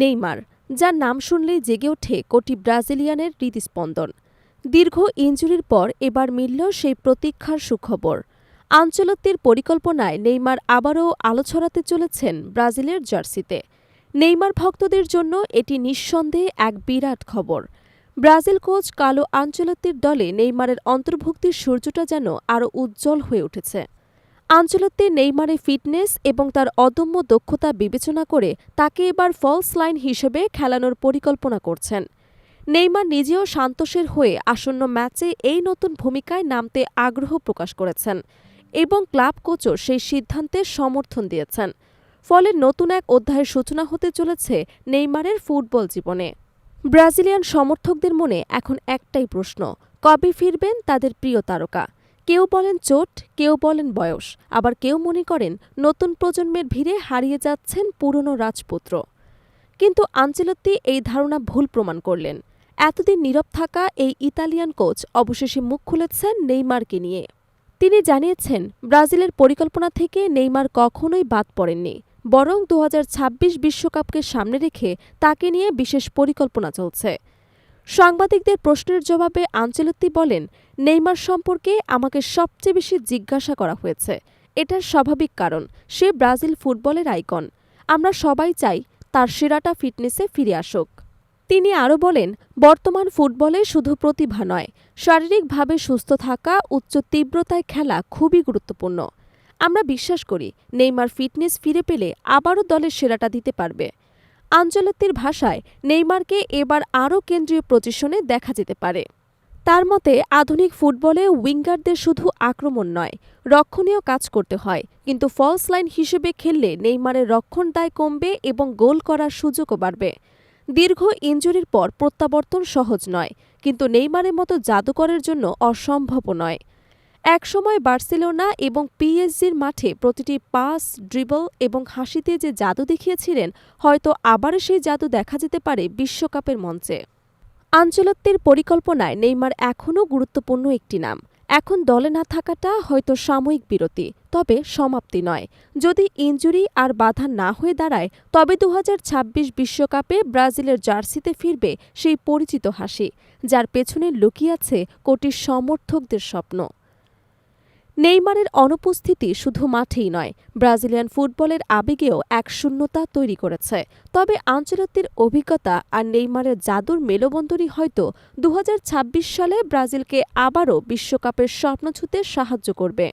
Neymar, যার নাম শুনলেই জেগে ওঠে কোটি ব্রাজিলিয়ানের হৃদস্পন্দন। দীর্ঘ ইঞ্জুরির পর এবার মিলল সেই প্রতীক্ষার সুখবর। আঞ্চলত্বের পরিকল্পনায় নেইমার আবারও আলো ছড়াতে চলেছেন ব্রাজিলের জার্সিতে। নেইমার ভক্তদের জন্য এটি নিঃসন্দেহে এক বিরাট খবর। ব্রাজিল কোচ কালো আঞ্চলত্বের দলে নেইমারের অন্তর্ভুক্তির সূর্যটা যেন আরও উজ্জ্বল হয়ে উঠেছে। আঞ্চলত্বে নেইমারের ফিটনেস এবং তার অদম্য দক্ষতা বিবেচনা করে তাকে এবার ফলস লাইন হিসেবে খেলানোর পরিকল্পনা করছেন। নেইমার নিজেও সান্তোষের হয়ে আসন্ন ম্যাচে এই নতুন ভূমিকায় নামতে আগ্রহ প্রকাশ করেছেন এবং ক্লাব কোচও সেই সিদ্ধান্তে সমর্থন দিয়েছেন। ফলে নতুন এক অধ্যায়ের সূচনা হতে চলেছে নেইমারের ফুটবল জীবনে। ব্রাজিলিয়ান সমর্থকদের মনে এখন একটাই প্রশ্ন, কবে ফিরবেন তাদের প্রিয় তারকা? কেউ বলেন চোট, কেউ বলেন বয়স, আবার কেউ মনে করেন নতুন প্রজন্মের ভিড়ে হারিয়ে যাচ্ছেন পুরনো রাজপুত্র। কিন্তু আঞ্চেলত্তি এই ধারণা ভুল প্রমাণ করলেন। এতদিন নীরব থাকা এই ইতালিয়ান কোচ অবশেষে মুখ খুলেছেন নেইমারকে নিয়ে। তিনি জানিয়েছেন, ব্রাজিলের পরিকল্পনা থেকে নেইমার কখনোই বাদ পড়েননি, বরং দু বিশ্বকাপকে সামনে রেখে তাকে নিয়ে বিশেষ পরিকল্পনা চলছে। সাংবাদিকদের প্রশ্নের জবাবে আঞ্চেলত্তি বলেন, নেইমার সম্পর্কে আমাকে সবচেয়ে বেশি জিজ্ঞাসা করা হয়েছে। এটার স্বাভাবিক কারণ, সে ব্রাজিল ফুটবলের আইকন। আমরা সবাই চাই তার সেরাটা ফিটনেসে ফিরে আসুক। তিনি আরও বলেন, বর্তমান ফুটবলে শুধু প্রতিভা নয়, শারীরিকভাবে সুস্থ থাকা, উচ্চ তীব্রতায় খেলা খুবই গুরুত্বপূর্ণ। আমরা বিশ্বাস করি, নেইমার ফিটনেস ফিরে পেলে আবারও দলের সেরাটা দিতে পারবে। আঞ্চলত্বের ভাষায় নেইমারকে এবার আরও কেন্দ্রীয় পজিশনে দেখা যেতে পারে। তার মতে, আধুনিক ফুটবলে উইঙ্গারদের শুধু আক্রমণ নয়, রক্ষণীয় কাজ করতে হয়। কিন্তু ফলস লাইন হিসেবে খেললে নেইমারের রক্ষণ দায় কমবে এবং গোল করার সুযোগও বাড়বে। দীর্ঘ ইঞ্জুরির পর প্রত্যাবর্তন সহজ নয়, কিন্তু নেইমারের মতো জাদুকরের জন্য অসম্ভবও নয়। একসময় বার্সেলোনা এবং পিএসজির মাঠে প্রতিটি পাস, ড্রিবল এবং হাসিতে যে জাদু দেখিয়েছিলেন, হয়তো আবারও সেই জাদু দেখা যেতে পারে বিশ্বকাপের মঞ্চে। আঞ্চলত্বের পরিকল্পনায় নেইমার এখনও গুরুত্বপূর্ণ একটি নাম। এখন দলে না থাকাটা হয়তো সাময়িক বিরতি, তবে সমাপ্তি নয়। যদি ইঞ্জুরি আর বাধা না হয়ে দাঁড়ায়, তবে দু বিশ্বকাপে ব্রাজিলের জার্সিতে ফিরবে সেই পরিচিত হাসি, যার পেছনে লুকিয়ে আছে কোটি সমর্থকদের স্বপ্ন। নেইমারের অনুপস্থিতি শুধু মাঠেই নয়, ব্রাজিলিয়ান ফুটবলের আবেগেও এক শূন্যতা তৈরি করেছে। তবে আঞ্চলত্বের অভিজ্ঞতা আর নেইমারের জাদুর মেলবন্ধনই হয়তো দু হাজার ছাব্বিশ সালে ব্রাজিলকে আবারও বিশ্বকাপের স্বপ্ন ছুঁতে সাহায্য করবে।